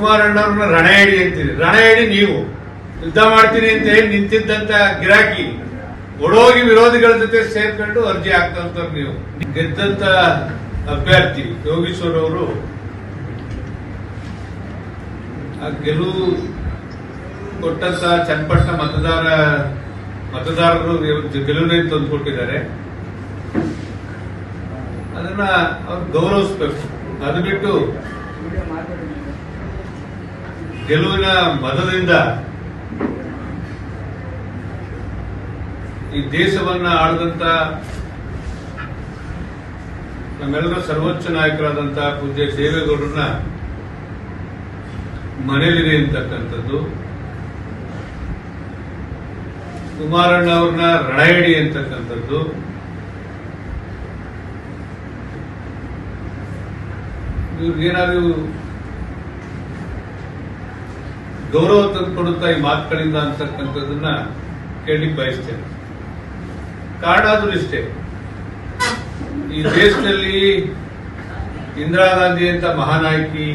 ಕುಮಾರಣ್ಣವ್ರನ್ನ ರಣಹೇಡಿ ಅಂತೀರಿ. ರಣಹೇಡಿ ನೀವು. ಯುದ್ಧ ಮಾಡ್ತೀನಿ ಅಂತ ಹೇಳಿ ನಿಂತಿದ್ದಂತ ಗಿರಾಕಿ. ಒಡೋಗಿ ವಿರೋಧಿಗಳ ಜೊತೆ ಸೇರ್ಕೊಂಡು ಅರ್ಜಿ ಹಾಕ್ತಂತವ್ರು ನೀವು. ಗೆದ್ದಂತ ಅಭ್ಯರ್ಥಿ ಯೋಗೀಶ್ವರ್ ಅವರು. ಆ ಗೆಲುವು ಕೊಟ್ಟಂತ ಚನ್ನಪಟ್ಟಣ ಮತದಾರ, ಮತದಾರರು ಗೆಲುವಿನ ಗೆಲುವಿನ ತಂದುಕೊಟ್ಟಿದ್ದಾರೆ ಅದನ್ನ ಅವ್ರು ಗೌರವಿಸ್ಬೇಕು. ಅದು ಬಿಟ್ಟು ಗೆಲುವಿನ ಮತದಿಂದ ಈ ದೇಶವನ್ನ ಆಳಿದಂತ ನಮ್ಮೆಲ್ಲರ ಸರ್ವೋಚ್ಚ ನಾಯಕರಾದಂತಹ ಪೂಜ್ಯ ದೇವೇಗೌಡರನ್ನ ಮನೇಲಿದೆ ಅಂತಕ್ಕಂಥದ್ದು. ಕುಮಾರಣ್ಣ ಅವ್ರನ್ನ ರಣಹೇಡಿ ಅಂತಕ್ಕಂಥದ್ದು. ಇವ್ರಿಗೇನಾದ್ರು ಗೌರವ ತಂದುಕೊಡುತ್ತಾ ಈ ಮಾತುಗಳಿಂದ ಅಂತಕ್ಕಂಥದ್ದನ್ನ ಕೇಳಲಿಕ್ಕೆ ಬಯಸ್ತೇನೆ. ಕಾರಣ ಇಷ್ಟೇ. ಈ ದೇಶದಲ್ಲಿ ಇಂದಿರಾ ಗಾಂಧಿ ಅಂತ ಮಹಾನಾಯಕಿ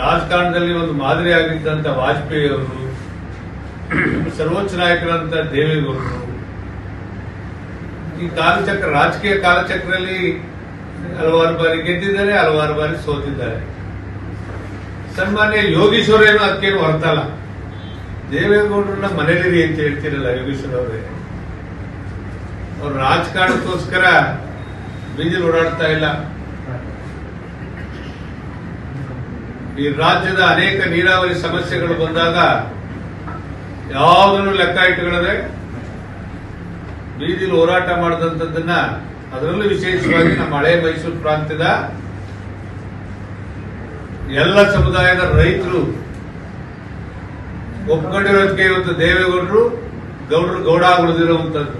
ರಾಜಕಾರಣದಲ್ಲಿ ಒಂದು ಮಾದರಿ ಆಗಿದ್ದಂತ ವಾಜಪೇಯಿ ಅವರು, ಸರ್ವೋಚ್ಚ ನಾಯಕರಂತ ದೇವೇಗೌಡರು, ಈ ಕಾಲಚಕ್ರ, ರಾಜಕೀಯ ಕಾಲಚಕ್ರದಲ್ಲಿ ಹಲವಾರು ಬಾರಿ ಗೆದ್ದಿದ್ದಾರೆ, ಹಲವಾರು ಬಾರಿ ಸೋತಿದ್ದಾರೆ. ಸನ್ಮಾನ್ಯ ಯೋಗೀಶ್ವರ ಏನು ಅದಕ್ಕೇನು ಹೊರತಲ್ಲ. ದೇವೇಗೌಡರನ್ನ ಮನೇಲಿರಿ ಅಂತ ಹೇಳ್ತಿರಲ್ಲ ಯೋಗೀಶ್ವರ ಅವರೇ ಅವ್ರ ರಾಜಕಾರಣಕ್ಕೋಸ್ಕರ ಬೀದಿಲ್ ಓಡಾಡ್ತಾ ಇಲ್ಲ. ಈ ರಾಜ್ಯದ ಅನೇಕ ನೀರಾವರಿ ಸಮಸ್ಯೆಗಳು ಬಂದಾಗ ಯಾವುದನ್ನು ಲೆಕ್ಕ ಇಟ್ಟುಕೊಳ್ಳದೆ ಬೀದಿಲಿ ಹೋರಾಟ ಮಾಡಿದಂಥದ್ದನ್ನ ಅದರಲ್ಲೂ ವಿಶೇಷವಾಗಿ ನಮ್ಮ ಹಳೆ ಮೈಸೂರು ಪ್ರಾಂತ್ಯದ ಎಲ್ಲ ಸಮುದಾಯದ ರೈತರು ಒಪ್ಕೊಂಡಿರೋದಕ್ಕೆ ಇವತ್ತು ದೇವೇಗೌಡರು, ಗೌಡರು ಗೌಡ ಉಳಿದಿರುವಂತದ್ದು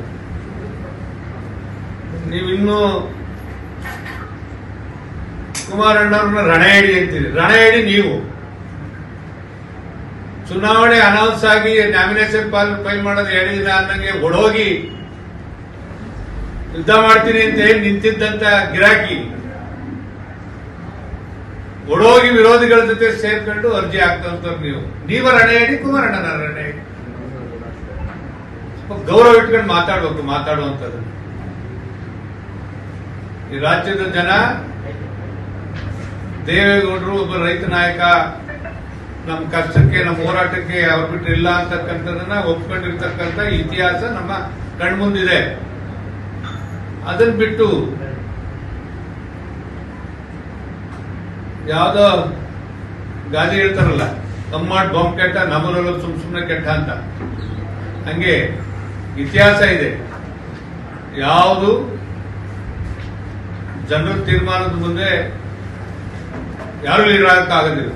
ನೀವಿನ್ನೂ ಕುಮಾರಣ್ಣವ್ರನ್ನ ರಣಹೇಡಿ ಅಂತೀರಿ. ರಣಹೇಡಿ ನೀವು. ಚುನಾವಣೆ ಅನೌನ್ಸ್ ಆಗಿ ನಾಮಿನೇಷನ್ ಫೈಲ್ ಮಾಡೋದು ಹೇಳಿದ ಅನ್ನಂಗೆ ಒಡೋಗಿ ಯುದ್ಧ ಮಾಡ್ತೀನಿ ಅಂತ ಹೇಳಿ ನಿಂತಿದ್ದಂತ ಗಿರಾಕಿ. ಒಡೋಗಿ ವಿರೋಧಿಗಳ ಜೊತೆ ಸೇರ್ಕೊಂಡು ಅರ್ಜಿ ಹಾಕ್ತಂತವ್ರು ನೀವು. ನೀವ ರಣಹೇಡಿ ಕುಮಾರಣ್ಣನ ಸ್ವಲ್ಪ ಗೌರವ ಇಟ್ಕೊಂಡು ಮಾತಾಡ್ಬೇಕು, ಮಾತಾಡುವಂಥದ್ದು. ಈ ರಾಜ್ಯದ ಜನ, ದೇವೇಗೌಡರು ಒಬ್ಬ ರೈತ ನಾಯಕ, ನಮ್ಮ ಕಷ್ಟಕ್ಕೆ, ನಮ್ಮ ಹೋರಾಟಕ್ಕೆ ಅವ್ರು ಬಿಟ್ಟು ಇಲ್ಲ ಅಂತಕ್ಕಂಥದನ್ನ ಒಪ್ಕೊಂಡಿರ್ತಕ್ಕಂಥ ಇತಿಹಾಸ ನಮ್ಮ ಕಣ್ಮುಂದಿದೆ. ಅದನ್ನ ಬಿಟ್ಟು ಯಾವ್ದೋ ಗಾದಿ ಹೇಳ್ತಾರಲ್ಲ ಕಮ್ಮಾಡ್ ಬಾಂಬ್ ಕೆಟ್ಟ, ನಮ್ಮೂರಲ್ಲೂ ಸುಮ್ ಸುಮ್ಮನೆ ಕೆಟ್ಟ ಅಂತ. ಹಂಗೆ ಇತಿಹಾಸ ಇದೆ. ಯಾವುದು? ಜನರ ತೀರ್ಮಾನದ ಮುಂದೆ ಯಾರು ಲೀಡರ್ ಆಗೋದಿಲ್ಲ